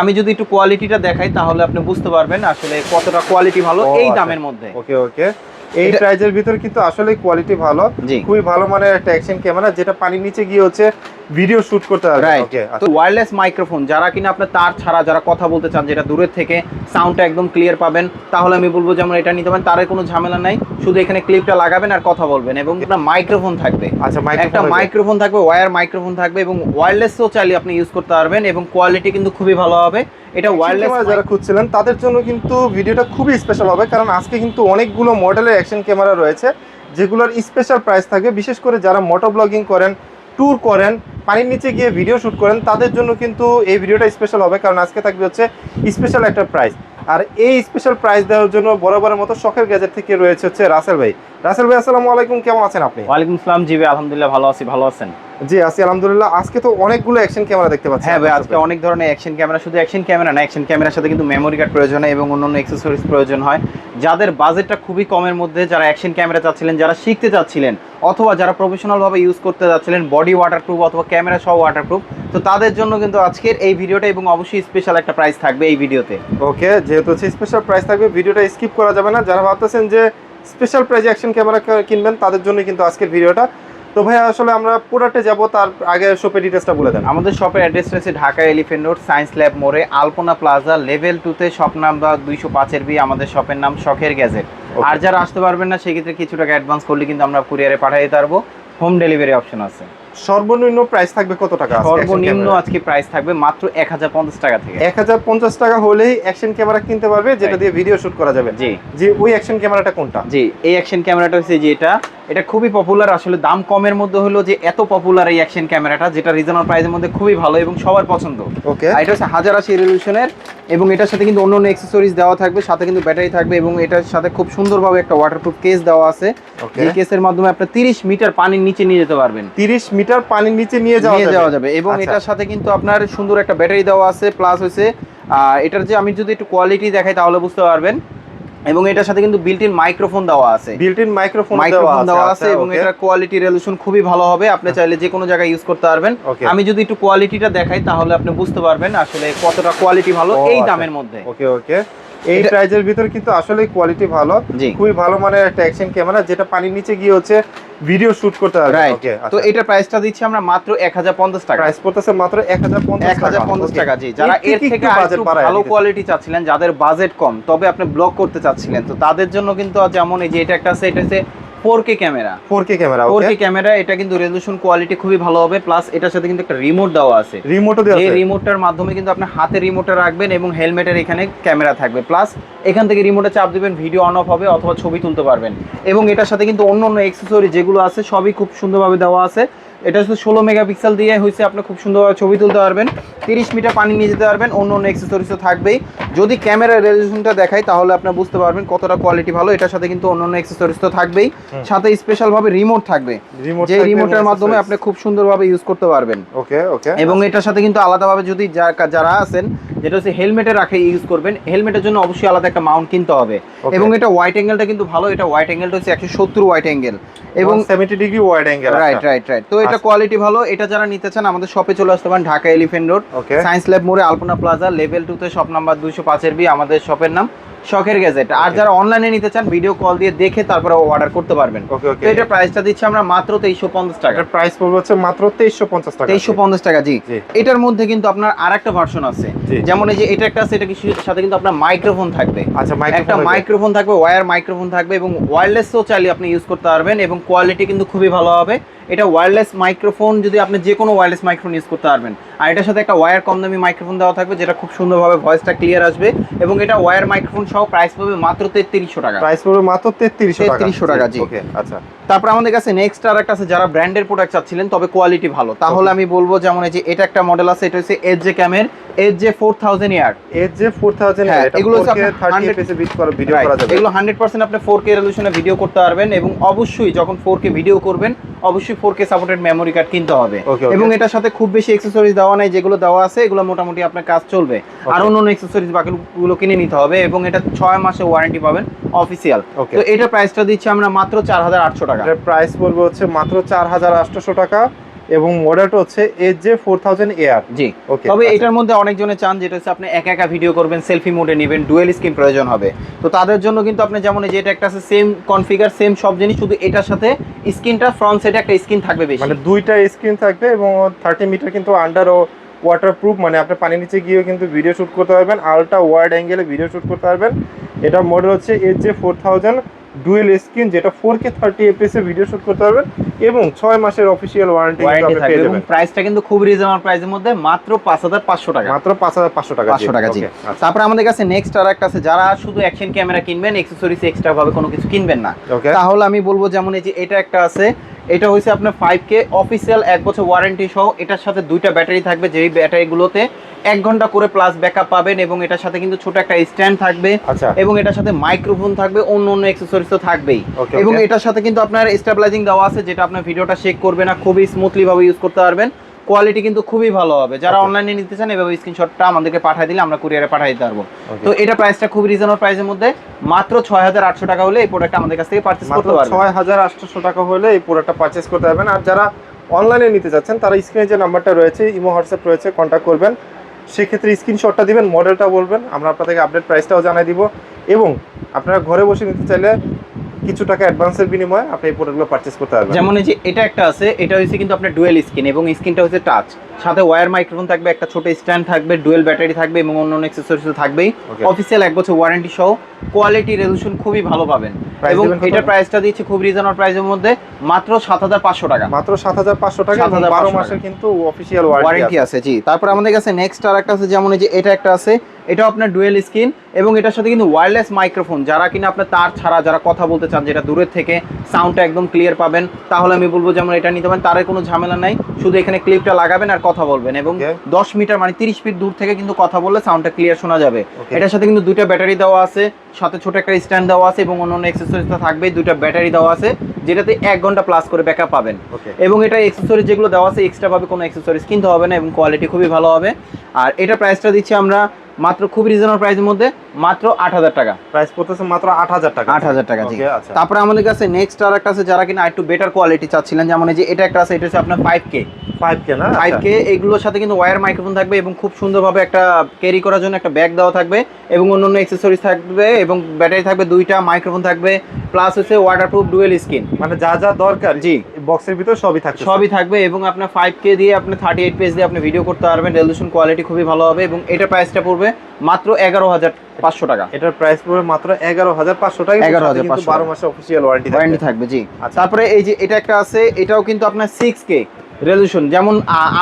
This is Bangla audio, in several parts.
আমি যদি একটু কোয়ালিটিটা দেখাই তাহলে আপনি বুঝতে পারবেন আসলে কতটা কোয়ালিটি ভালো এই আচ্ছা। দামের মধ্যে। ওকে ওকে এই প্রাইজের ভিতর কিন্তু আসলে কোয়ালিটি ভালো। খুবই ভালো মানে একটা অ্যাকশন ক্যামেরা যেটা পানির নিচে গিয়ে হচ্ছে ভিডিও শুট করতে পারবে ওকে তো ওয়্যারলেস মাইক্রোফোন যারা কিনা আপনার তার ছাড়া যারা কথা বলতে চান যেটা দূরের থেকে সাউন্ডটা একদম ক্লিয়ার পাবেন তাহলে আমি বলব যেমন এটা নিতে পারেন তার কোনো ঝামেলা নাই শুধু এখানে ক্লিপটা লাগাবেন আর কথা বলবেন এবং আপনার মাইক্রোফোন থাকবে। আচ্ছা একটা মাইক্রোফোন থাকবে ওয়্যার মাইক্রোফোন থাকবে এবং ওয়্যারলেসও চাইলে আপনি ইউজ করতে পারবেন এবং কোয়ালিটি কিন্তু খুবই ভালো হবে। এটা ওয়্যারলেস যারা খুঁজছিলেন তাদের জন্য কিন্তু ভিডিওটা খুবই স্পেশাল হবে কারণ আজকে কিন্তু অনেকগুলো মডেলের অ্যাকশন ক্যামেরা রয়েছে যেগুলোর স্পেশাল প্রাইস থাকবে। বিশেষ করে যারা মোটো ব্লগিং করেন ট্যুর করেন, পানির নিচে গিয়ে ভিডিও শ্যুট করেন, তাদের জন্য কিন্তু এই ভিডিওটা স্পেশাল হবে, কারণ আজকে থাকবে হচ্ছে স্পেশাল একটা প্রাইস আর এই স্পেশাল প্রাইস দেওয়ার জন্য বরাবরের মতো শখের গ্যাজেট থেকে রয়েছে হচ্ছে রাসেল ভাই। রাসেল ভাই, আসসালামু আলাইকুম, কেমন আছেন আপনি? ওয়ালাইকুম আসসালাম, জি ভাই, আলহামদুলিল্লাহ ভালো আছি, ভালো আছেন। জি আছি আলহামদুলিল্লাহ। আজকে তো অনেকগুলো অ্যাকশন ক্যামেরা দেখতে পাচ্ছি হ্যাঁ ভাই আজকে অনেক ধরনের অ্যাকশন ক্যামেরা শুধু অ্যাকশন ক্যামেরা না অ্যাকশন ক্যামেরার সাথে কিন্তু মেমোরি কার্ড প্রয়োজন হয় এবং অন্যান্য অ্যাক্সেসরিজ প্রয়োজন হয়। যাদের বাজেটটা খুবই কমের মধ্যে যারা অ্যাকশন ক্যামেরা চাচ্ছিলেন যারা শিখতে চাচ্ছিলেন অথবা যারা প্রফেশনাল ভাবে ইউজ করতে যাচ্ছিলেন বডি ওয়াটারপ্রুফ অথবা ক্যামেরা সহ ওয়াটারপ্রুফ তো তাদের জন্য কিন্তু আজকের এই ভিডিওটা এবং অবশ্যই স্পেশাল একটা প্রাইস থাকবে এই ভিডিওতে। ওকে যেহেতু হচ্ছে স্পেশাল প্রাইস থাকবে ভিডিওটা স্কিপ করা যাবে না। যারা ভাবতেছেন যে স্পেশাল প্রাইজে অ্যাকশন ক্যামেরা কিনবেন তাদের জন্য কিন্তু আজকের ভিডিওটা। তো ভাই আসলে আমরা পুরাটে যাব তার আগে শপের ডিটেলসটা বলে দেন। আমাদের শপের অ্যাড্রেস রয়েছে Dhaka elephant road science lab মোড়ে আলপনা প্লাজা লেভেল টুতে শপ নাম্বার দুইশো পাঁচের বি আমাদের শপের নাম শখের গ্যাজেট আর যারা আসতে পারবেন না সেক্ষেত্রে কিছু টাকা অ্যাডভান্স করলে কিন্তু আমরা কুরিয়ারে পাঠিয়ে দিতে পারব হোম ডেলিভারি অপশন আছে। সর্বনিম্ন প্রাইস থাকবে কত টাকা সর্বনিম্ন আজকে প্রাইস থাকবে মাত্র এক হাজার পঞ্চাশ টাকা থেকে। এক হাজার পঞ্চাশ টাকা হলেই অ্যাকশন ক্যামেরা কিনতে পারবে যেটা দিয়ে ভিডিও শুট করা যাবে। জি। যে ওই অ্যাকশন ক্যামেরাটা কোনটা? জি এই অ্যাকশন ক্যামেরাটা হচ্ছে যে এটা। এটা খুবই পপুলার আসলে দাম কমের মধ্যে হলো যে এত পপুলার এই অ্যাকশন ক্যামেরাটা যেটা রিজনাল প্রাইসের মধ্যে খুবই ভালো এবং সবার পছন্দ। ওকে আর এটা হচ্ছে হাজার আশি রেজলিউশনের এবং এটার সাথে কিন্তু অন্য অন্য অ্যাক্সেসরিজ দেওয়া থাকবে সাথে কিন্তু ব্যাটারি থাকবে এবং এটার সাথে খুব সুন্দরভাবে একটা ওয়াটারপ্রুফ কেস দেওয়া আছে। এই কেসের মাধ্যমে আপনি 30 মিটার পানির নিচে নিয়ে যেতে পারবেন। তিরিশ মিটার পানির নিচে নিয়ে যাওয়া নিয়ে যাবে? যাওয়া যাবে এবং আচ্ছা। এটার সাথে কিন্তু আপনার সুন্দর একটা ব্যাটারি দেওয়া আছে প্লাস হচ্ছে আহ, এটার যে আমি যদি একটু কোয়ালিটি দেখাই তাহলে বুঝতে পারবেন। এবং এটার সাথে কিন্তু বিল্টিন মাইক্রোফোন দেওয়া আছে। বিল্ট ইন মাইক্রোফোন মাইক্রোফোন দেওয়া আছে এবং এটা এটার কোয়ালিটি রেজুলেশন খুবই ভালো হবে। আপনি চাইলে যে কোনো জায়গায় ইউজ করতে পারবেন। আমি যদি একটু কোয়ালিটিটা দেখাই তাহলে আপনি বুঝতে পারবেন আসলে কতটা কোয়ালিটি ভালো এই আচ্ছা। দামের মধ্যে। ওকে ওকে এই প্রাইজের ভিতর কিন্তু আসলে কোয়ালিটি ভালো। খুবই ভালো মানের একটা অ্যাকশন ক্যামেরা যেটা পানির নিচে গিয়ে হচ্ছে ভিডিও শুট করতে পারবে। ওকে তো এটা প্রাইসটা দিচ্ছি আমরা মাত্র এক হাজার পঞ্চাশ টাকা। প্রাইস পড়তেছে মাত্র 1050 এক হাজার পঞ্চাশ টাকা জি। যারা এর থেকে আরেকটু ভালো কোয়ালিটি চাচ্ছিলেন যাদের বাজেট কম তবে আপনি ব্লগ করতে চাচ্ছিলেন। তো তাদের জন্য কিন্তু যেমন এই যে এটা একটা সেট আছে এটা হচ্ছে four K camera. 4K camera four okay. K camera এটা কিন্তু রেজোলিউশন কোয়ালিটি খুবই ভালো হবে প্লাস এটার সাথে কিন্তু একটা রিমোট দেওয়া আছে। রিমোটও দেওয়া আছে। এই রিমোটটার মাধ্যমে কিন্তু আপনি হাতে রিমোটটা রাখবেন এবং হেলমেটের এখানে ক্যামেরা থাকবে। প্লাস এখান থেকে রিমোটে চাপ দিবেন ভিডিও অন অফ হবে অথবা ছবি তুলতে পারবেন। এবং এটার সাথে কিন্তু অন্য অন্য এক্সেসরি যেগুলো আছে সবই খুব সুন্দরভাবে দেওয়া আছে। এটা হচ্ছে ষোলো মেগাপিক্সেল দিয়ে হয়েছে আপনি খুব সুন্দরভাবে ছবি তুলতে পারবেন। তিরিশ মিটার পানি নিয়ে যেতে পারবেন অন্য অন্য এক্সেসরিজ তো থাকবেই। যদি ক্যামেরার রেজলিউশনটা দেখাই তাহলে আপনি বুঝতে পারবেন কতটা কোয়ালিটি ভালো। এটার সাথে কিন্তু অন্য অন্য এক্সেসরিজ তো থাকবেই। সাথে স্পেশাল ভাবে রিমোট থাকবে। যে রিমোটের মাধ্যমে আপনি খুব সুন্দরভাবে ইউজ করতে পারবেন। ওকে ওকে এবং এটার সাথে কিন্তু আলাদাভাবে যদি যারা আছেন যেটা হচ্ছে হেলমেটে রাখে ইউজ করবেন। হেলমেটের জন্য অবশ্যই আলাদা একটা মাউন্ট কিনতে হবে। এবং এটা হোয়াইট অ্যাঙ্গেলটা কিন্তু ভালো। এটা হোয়াইট অ্যাঙ্গেলটা হচ্ছে একশো সত্তর হোয়াইট অ্যাঙ্গেল এবং 70 degree wide angle right right right তো এটা আচ্ছা। কোয়ালিটি ভালো এটা যারা নিতে চান আমাদের শপে চলে আসতে পারেন Dhaka elephant road science lab মোড়ে আলপনা প্লাজা লেভেল টুতে শপ নাম্বার দুইশো পাঁচের বি আমাদের শপের নাম শখের গ্যাজেট আর যারা অনলাইনে নিতে চান ভিডিও কল দিয়ে দেখে তারপরে অর্ডার করতে পারবেন। তো এটা প্রাইসটা দিচ্ছি আমরা মাত্র তেইশশো পঞ্চাশ টাকা। প্রাইস পড়বে হচ্ছে মাত্র 2350 টাকা। তেইশশো পঞ্চাশ টাকা জি। এটার মধ্যে কিন্তু আপনার আর একটা ভার্সন আছে যেমন এই যে এটা একটা আছে এটা কি সাথে কিন্তু আপনার মাইক্রোফোন থাকবে। আচ্ছা একটা মাইক্রোফোন থাকবে ওয়্যার মাইক্রোফোন থাকবে এবং ওয়্যারলেসও চাইলে আপনি ইউজ করতে পারবেন এবং কোয়ালিটি কিন্তু খুবই ভালো হবে। এটা ওয়্যারলেস মাইক্রোফোন যদি আপনি যে কোনো ওয়্যারলেস মাইক্রোফোন ইউজ করতে পারবেন। আর এটার সাথে একটা ওয়্যার কম দামি মাইক্রোফোন দেওয়া থাকবে যেটা খুব সুন্দরভাবে ভয়েসটা ক্লিয়ার আসবে এবং এটা ওয়্যার মাইক্রোফোন সহ প্রাইস পাবে মাত্র তেত্রিশশো টাকা। প্রাইস পড়বে মাত্র 3300 টাকা। 3300 টাকা, জি। ওকে আচ্ছা। তারপর আমাদের কাছে নেক্সট আর একটা আছে যারা ব্র্যান্ডের প্রোডাক্ট চাচ্ছিলেন তবে কোয়ালিটি ভালো। তাহলে আমি বলব যেমন এই যে এটা একটা মডেল আছে এটা হচ্ছে S J camera S J four air এর যে 4000 হ্যাঁ, এগুলো হচ্ছে 4K আপনার 30 fps এ ভিডিও করা যাবে। এগুলো হান্ড্রেড পার্সেন্ট আপনি ফোর কে ভিডিও করতে পারবেন এবং অবশ্যই যখন ফোর ভিডিও করবেন অবশ্যই ফোর সাপোর্টেড মেমোরি কার্ড কিনতে হবে। Okay, okay. এবং এটার সাথে খুব বেশি অ্যাক্সেসরিজ দেওয়া নাই যেগুলো দেওয়া আছে এগুলো মোটামুটি আপনার কাজ চলবে। আর অন্য অন্য অ্যাক্সেসরিজ বাকিগুলো কিনে নিতে হবে এবং এটা ছয় মাসে ওয়ারেন্টি পাবেন অফিসিয়াল. তো এটা প্রাইসটা দিচ্ছি আমরা মাত্র চার হাজার আটশো টাকা। এটার প্রাইস পড়বে হচ্ছে মাত্র 4800 টাকা। এবং মডেলটা হচ্ছে S J four thousand air G. Okay তবে এটার মধ্যে অনেকজনে চান যেটা হচ্ছে আপনি একা একা ভিডিও করবেন সেলফি মোডে নেবেন ডুয়েল স্ক্রিন প্রয়োজন হবে। তো তাদের জন্য কিন্তু আপনি যেমন এই যে এটা একটা আছে সেম কনফিগার সেম সব জিনিস শুধু এটার সাথে স্ক্রিনটা ফ্রন্ট সাইডে একটা স্ক্রিন থাকবে বেশি। মানে দুইটা স্ক্রিন থাকবে এবং থার্টি মিটার কিন্তু আন্ডার ও ওয়াটারপ্রুফ মানে আপনি পানির নিচে গিয়েও কিন্তু ভিডিও শুট করতে পারবেন আলট্রা ওয়াইড অ্যাঙ্গেলে ভিডিও শুট করতে পারবেন। এটা মডেল হচ্ছে S J four thousand dual screen যেটা ফোর কে থার্টি এফএস এ ভিডিও শুট করতে পারবেন। এবং ছয় মাসের অফিসিয়াল ওয়ারেন্টি ওয়ারেন্টি আপনি থাকবে পেয়ে যাবেন। প্রাইসটা কিন্তু খুব রিজনেবল প্রাইসের মধ্যে মাত্র পাঁচ হাজার পাঁচশো টাকা। মাত্র পাঁচ হাজার পাঁচশো টাকা পাঁচশো টাকা জি আচ্ছা। তারপরে আমাদের কাছে নেক্সট আর একটা আছে যারা শুধু অ্যাকশন ক্যামেরা কিনবেন এক্সেসরিজ এক্সট্রা ভাবে কোনো কিছু কিনবেন না। তাহলে আমি বলব যেমন এই যে এটা একটা আছে এটা হয়েছে আপনার ফাইভ কে অফিসিয়াল এক বছর ওয়ারেন্টি সহ। এটার সাথে দুইটা ব্যাটারি থাকবে যেই ব্যাটারিগুলোতে এক ঘণ্টা করে প্লাস ব্যাকআপ পাবেন এবং এটার সাথে কিন্তু ছোট একটা স্ট্যান্ড থাকবে আচ্ছা। এবং এটার সাথে মাইক্রোফোন থাকবে অন্য অন্য অ্যাক্সেসরিজ তো থাকবেই। এবং এটার সাথে কিন্তু আপনার স্টেবিলাইজিং দেওয়া আছে যেটা আপনার ভিডিওটা শেক করবে না খুবই স্মুথলি ভাবে ইউজ করতে পারবেন। কোয়ালিটি কিন্তু খুবই ভালো হবে। যারা অনলাইনে নিতে চান এভাবে স্ক্রিনশটটা আমাদেরকে পাঠিয়ে দিলে আমরা কুরিয়ারে পাঠিয়ে দিতে পারব। তো এটা প্রাইসটা খুব রিজনেবল প্রাইসের মধ্যে। মাত্র ছয় হাজার আটশো টাকা হলে এই প্রোডাক্ট আমাদের কাছ থেকে পারচেস করতে পারবেন। ছয় হাজার আটশোশো টাকা হলে এই প্রোডাক্টটা পারচেস করতে পারবেন। আর যারা অনলাইনে নিতে চাচ্ছেন তারা স্ক্রিনে যে নাম্বারটা রয়েছে ইমো হোয়াটসঅ্যাপ রয়েছে কন্ট্যাক্ট করবেন। সেক্ষেত্রে স্ক্রিনশটটা দিবেন মডেলটা বলবেন। আমরা আপনাদেরকে আপডেট প্রাইসটাও জানাই দিব। এবং আপনারা ঘরে বসে নিতে চাইলে কিছু টাকা অ্যাডভান্সের বিনিময়ে আপনি এই প্রোডাক্টগুলো পারচেস করতে পারবেন। যেমন এই যে এটা একটা আছে এটা হচ্ছে কিন্তু আপনার ডুয়েল স্ক্রিন এবং স্ক্রিনটা হচ্ছে টাচ সাথে ওয়্যার মাইক্রোফোন থাকবে একটা ছোট স্ট্যান্ড থাকবে ডুয়েল ব্যাটারি থাকবে এবং অন্য অন্য অ্যাক্সেসরিজ থাকবেই। অফিসিয়াল এক বছর ওয়ারেন্টি সহ কোয়ালিটি রেজলিউশন খুবই ভালো পাবেন। এবং? এটার প্রাইসটা দিচ্ছে খুব রিজনেবল প্রাইসের মধ্যে মাত্র সাত হাজার পাঁচশো টাকা। মাত্র সাত হাজার পাঁচশো টাকা এবং 7,500 বারো মাসের কিন্তু অফিসিয়াল ওয়ারেন্টি ওয়ারেন্টি আছে। জি। তারপর আমাদের কাছে নেক্সট আর একটা আছে যেমন এই যে এটা একটা আছে এটাও আপনার ডুয়েল স্ক্রিন এবং এটার সাথে কিন্তু ওয়্যারলেস মাইক্রোফোন যারা কিনা আপনার তার ছাড়া যারা কথা বলতে চান যেটা দূরের থেকে সাউন্ডটা একদম ক্লিয়ার পাবেন তাহলে আমি বলব যেমন এটা নিতে পারেন তারের কোনো ঝামেলা নাই শুধু এখানে ক্লিপটা লাগাবেন আর কথা বলবেন এবং দশ মিটার মানে তিরিশ ফিট দূর থেকে কিন্তু কথা বললে সাউন্ডটা ক্লিয়ার শোনা যাবে। এটার সাথে কিন্তু দুইটা ব্যাটারি দেওয়া আছে সাথে ছোট একটা স্ট্যান্ড দেওয়া আছে এবং অন্যান্য অন্য এক্সেসরিজটা থাকবে দুইটা ব্যাটারি দেওয়া আছে যেটাতে এক ঘণ্টা প্লাস করে ব্যাকআপ পাবেন। এবং এটা এক্সেসরিজ যেগুলো দেওয়া আছে এক্সট্রা ভাবে কোনো এক্সেসরিজ কিনতে হবে না এবং কোয়ালিটি খুবই ভালো হবে। আর এটা প্রাইসটা দিচ্ছি আমরা মাত্র খুব রিজনেবল প্রাইসের মধ্যে। মাত্র আট হাজার টাকা। প্রাইস পড়তেছে মাত্র আট হাজার টাকা। আট হাজার টাকা জি। আচ্ছা। তারপরে আমাদের কাছে নেক্সট আর একটা আছে যারা কিনা একটু বেটার কোয়ালিটি চাচ্ছিলেন। যেমন এই যে এটা একটা আছে এটা হচ্ছে আপনার ফাইভ কে ফাইভ কে না? ফাইভ আচ্ছা। কে এগুলোর সাথে কিন্তু ওয়্যার মাইক্রোফোন থাকবে এবং খুব সুন্দরভাবে একটা ক্যারি করার জন্য একটা ব্যাগ দেওয়া থাকবে এবং অন্য অন্য এক্সেসরিজ থাকবে এবং ব্যাটারি থাকবে দুইটা মাইক্রোফোন থাকবে প্লাস হচ্ছে ওয়াটারপ্রুফ ডুয়েল স্ক্রিন মানে যা যা দরকার জি। বক্সের ভিতর সবই সবই থাকবে এবং আপনার ফাইভ কে দিয়ে আপনি থার্টি এইট পেজ দিয়ে আপনি ভিডিও করতে পারবেন। রেজলিউশন কোয়ালিটি খুবই ভালো হবে এবং এটা প্রাইসটা পড়বে মাত্র এগারো হাজার পাঁচশো টাকা। এটার প্রাইস পড়বে মাত্র এগারো হাজার পাঁচশো টাকা 11,500 বারো মাসে অফিসিয়াল ওয়ারেন্টি ওয়ারেন্টি থাকবে জি। আচ্ছা। তারপরে এই যে এটা একটা আছে এটাও কিন্তু আপনার সিক্স কে রেজলিউশন যেমন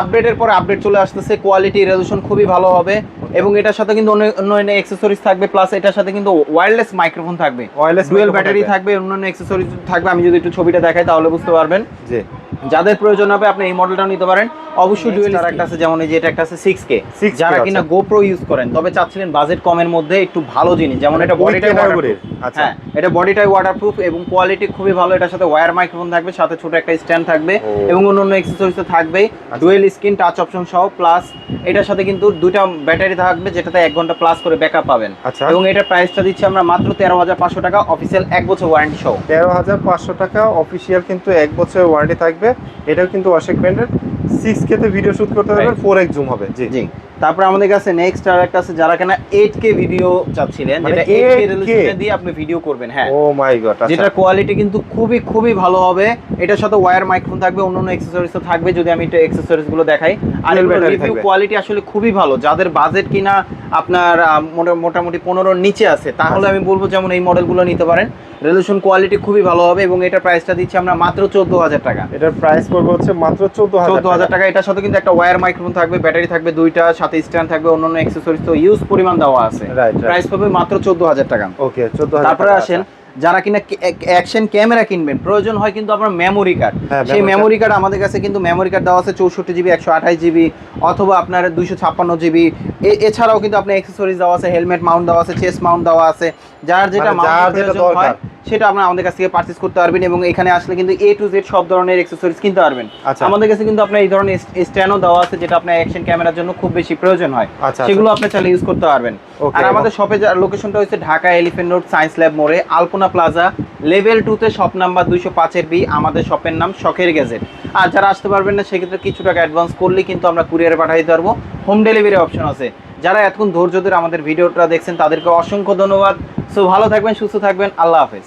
আপডেটের পর আপডেট চলে আসতেছে কোয়ালিটি রেজলিউশন খুবই ভালো হবে। এবং এটার সাথে কিন্তু অন্য অন্য অ্যাক্সেসরিজ থাকবে প্লাস এটার সাথে কিন্তু ওয়্যারলেস মাইক্রোফোন থাকবে। ওয়্যারলেস ডুয়েল ব্যাটারি থাকবে। অন্যান্য অ্যাক্সেসরিজ থাকবে। আমি যদি একটু ছবিটা দেখাই তাহলে বুঝতে পারবেন। জি। যাদের প্রয়োজন হবে আপনি এই মডেলটাও নিতে পারেন। অবশ্যই ডুয়েল আর একটা আছে যেমন এই যে এটা একটা আছে সিক্স কে 6K যারা কিনা গোপ্রো ইউজ করেন তবে চাচ্ছিলেন বাজেট কমের মধ্যে একটু ভালো জিনিস যেমন এটা বডিটাই ক্যাটাগরির, আচ্ছা। হ্যাঁ এটা বডিটাই ওয়াটারপ্রুফ এবং কোয়ালিটি খুবই ভালো এটার সাথে ওয়্যার মাইক্রোফোন থাকবে সাথে ছোট একটা স্ট্যান্ড থাকবে এবং অন্য অন্য অ্যাক্সেসরিজ তো থাকবেই। ডুয়েল স্ক্রিন টাচ অপশন সহ প্লাস এটার সাথে কিন্তু দুইটা ব্যাটারি থাকবে যেটাতে এক ঘণ্টা প্লাস করে ব্যাকআপ পাবেন। আচ্ছা। এবং এটার প্রাইসটা দিচ্ছি আমরা মাত্র তেরো হাজার পাঁচশো টাকা অফিসিয়াল এক বছর ওয়ারেন্টি সহ। তেরো হাজার পাঁচশো টাকা অফিসিয়াল কিন্তু এক বছরের ওয়ারেন্টি থাকবে। এটাও কিন্তু অশেক ব্র্যান্ডের। সিক্স কেতে ভিডিও শুট করতে পারবেন ফোর এক্স জুম হবে জি। জি। তারপরে আমাদের কাছে নেক্সট আর একটা আছে যারা কিনা 8K ভিডিও চাচ্ছিলেন মানে যেটা 8K 8K রেজোলিউশনে দিয়ে আপনি ভিডিও করবেন হ্যাঁ। ও মাই গড যেটার কোয়ালিটি কিন্তু খুবই খুবই ভালো হবে। এটার সাথে ওয়্যার মাইক্রোফোন থাকবে অন্য অন্য অ্যাক্সেসরিজ থাকবে যদি আমি এটা অ্যাক্সেসরিজগুলো দেখাই। আর রিভিউ কোয়ালিটি আসলে খুবই ভালো। যাদের বাজেট কিনা আপনার মোটামুটি পনেরোর নিচে আছে তাহলে আচ্ছা। আমি বলব যেমন এই মডেলগুলো নিতে পারেন। রেজলিউশন কোয়ালিটি খুবই ভালো হবে এবং এটার প্রাইসটা দিচ্ছি আমরা মাত্র চোদ্দ হাজার টাকা। এটার প্রাইস পড়বে হচ্ছে মাত্র চোদ্দ চোদ্দ হাজার টাকা। এটার সাথে কিন্তু একটা ওয়্যার মাইক্রোফোন থাকবে ব্যাটারি থাকবে দুইটা সাথে স্ট্যান্ড থাকবে অন্যান্য অ্যাক্সেসরিজ তো ইউজ পরিমাণ দেওয়া আছে. প্রাইস পড়বে মাত্র চোদ্দ হাজার টাকা। ওকে চোদ্দ তারপরে আসেন আচ্ছা। যারা কিনা অ্যাকশন ক্যামেরা কিনবেন প্রয়োজন হয় কিন্তু আপনার মেমোরি কার্ড হ্যাঁ, সেই মেমোরি কার্ড আমাদের কাছে কিন্তু মেমোরি কার্ড দেওয়া আছে চৌষট্টি জিবি একশো আঠাশ জিবি অথবা আপনার দুইশো ছাপ্পান্ন জিবি এছাড়াও কিন্তু আপনার অ্যাক্সেসরিজ দেওয়া আছে হেলমেট মাউন্ট দেওয়া আছে চেস মাউন্ট দেওয়া আছে। যার যেটা মানে প্রয়োজন হয় সেটা আপনার আমাদের কাছ থেকে পারচেজ করতে পারবেন এবং এখানে আসলে কিন্তু এ টু জেড সব ধরনের অ্যাক্সেসরিজ কিনতে পারবেন। আচ্ছা। আমাদের কাছে কিন্তু আপনার এই ধরনের স্ট্যান্ডও দেওয়া আছে যেটা আপনার অ্যাকশন ক্যামেরার জন্য খুব বেশি প্রয়োজন হয়। আচ্ছা, সেগুলো আপনি চাইলে ইউজ করতে পারবেন। আর আমাদের শপে লোকেশনটা হচ্ছে Dhaka elephant road science lab মোড়ে আলপনা যমুনা প্লাজা লেভেল টুতে শপ নাম্বার দুইশো পাঁচের বি আমাদের শপের নাম শখের গ্যাজেট আর যারা আসতে পারবেন না, সেক্ষেত্রে কিছু টাকা অ্যাডভান্স করলে কিন্তু আমরা কুরিয়ারে পাঠাইতে পারব হোম ডেলিভারি অপশন আছে। যারা এতক্ষণ ধৈর্য ধরে আমাদের ভিডিওটা দেখছেন, তাদেরকে অসংখ্য ধন্যবাদ। সো ভালো থাকবেন, সুস্থ থাকবেন, আল্লাহ হাফেজ।